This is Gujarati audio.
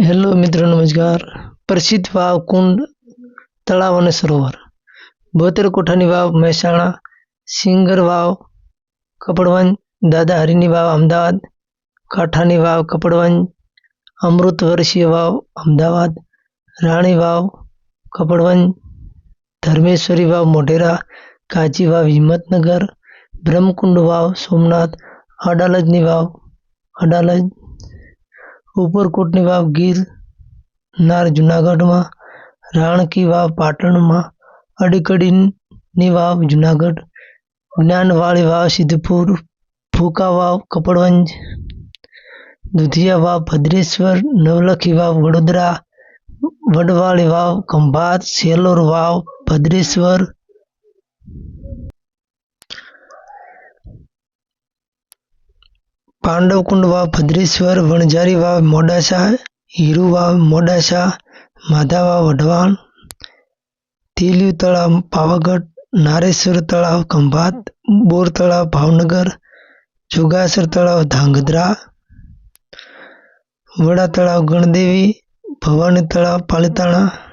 હેલો મિત્રો, નમસ્કાર. પ્રસિદ્ધ વાવ કુંડ તળાવ અને સરોવર. બોતેર કોઠાની વાવ મહેસાણા, સિંગર વાવ, કપડવંજ, દાદા હરિની વાવ અમદાવાદ, કાંઠાની વાવ કપડવંજ, અમૃત વર્ષીય વાવ અમદાવાદ, રાણી વાવ કપડવંજ, ધર્મેશ્વરી વાવ મોઢેરા, કાચી વાવ હિંમતનગર, બ્રહ્મકુંડ વાવ સોમનાથ, અડાલજની વાવ અડાલજ ઉપરકોટની વાવ ગીર, નાર જુનાગઢમાં, રાણકી વાવ પાટણમાં, અડીકડીની વાવ જુનાગઢ, જ્ઞાનવાળી વાવ સિદ્ધપુર ફૂકા વાવ કપડવંજ, દુધિયા વાવ ભદ્રેશ્વર, નવલખી વાવ વડોદરા, વડવાળી વાવ ખંભાત સેલોર વાવ ભદ્રેશ્વર પાંડવકુંડ વાવ, ભદ્રેશ્વર, વણઝારી વાવ, મોડાસા, હીરુ વાવ, મોડાસા, માધા વાવ, વઢવાણ, તેલિયું તળાવ, પાવાગઢ, નારેશ્વર તળાવ, ખંભાત, બોર તળાવ, ભાવનગર, જોગાસર તળાવ, ધાંગધ્રા, વડા તળાવ, ગણદેવી, ભવાની તળાવ, પાલિતાણા